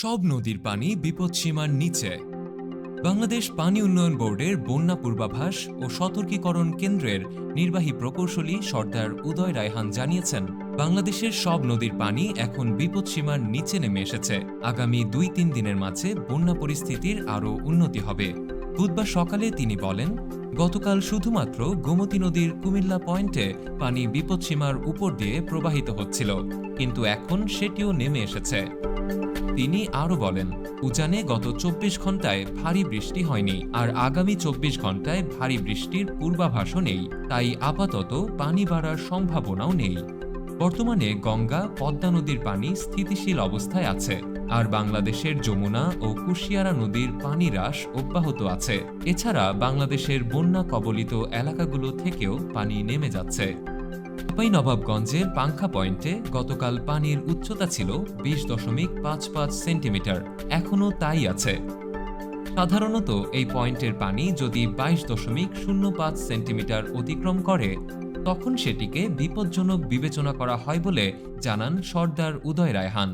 সব নদীর পানি বিপদসীমার নিচে। বাংলাদেশ পানি উন্নয়ন বোর্ডের বন্যা পূর্বাভাস ও সতর্কীকরণ কেন্দ্রের নির্বাহী প্রকৌশলী সর্দার উদয় রায়হান জানিয়েছেন, বাংলাদেশের সব নদীর পানি এখন বিপদসীমার নিচে নেমে এসেছে। আগামী দুই তিন দিনের মাঝে বন্যা পরিস্থিতির আরও উন্নতি হবে। বুধবার সকালে তিনি বলেন, গতকাল শুধুমাত্র গোমতী নদীর কুমিল্লা পয়েন্টে পানি বিপদসীমার উপর দিয়ে প্রবাহিত হচ্ছিল, কিন্তু এখন সেটিও নেমে এসেছে। তিনি আরও বলেন, উজানে গত চব্বিশ ঘন্টায় ভারী বৃষ্টি হয়নি আর আগামী চব্বিশ ঘন্টায় ভারী বৃষ্টির পূর্বাভাসও নেই। তাই আপাতত পানি বাড়ার সম্ভাবনাও নেই। বর্তমানে গঙ্গা, পদ্মা নদীর পানি স্থিতিশীল অবস্থায় আছে আর বাংলাদেশের যমুনা ও কুশিয়ারা নদীর পানি হ্রাস অব্যাহত আছে। এছাড়া বাংলাদেশের বন্যা কবলিত এলাকাগুলো থেকেও পানি নেমে যাচ্ছে। চাঁপাই নবাবগঞ্জের পাংখা পয়েন্টে গতকাল পানির উচ্চতা ছিল বিশ দশমিক পাঁচ পাঁচ সেন্টিমিটার। এখনও তাই আছে। সাধারণত এই পয়েন্টের পানি যদি বাইশ দশমিক শূন্য পাঁচ সেন্টিমিটার অতিক্রম করে, তখন সেটিকে বিপজ্জনক বিবেচনা করা হয় বলে জানান সর্দার উদয় রায়হান।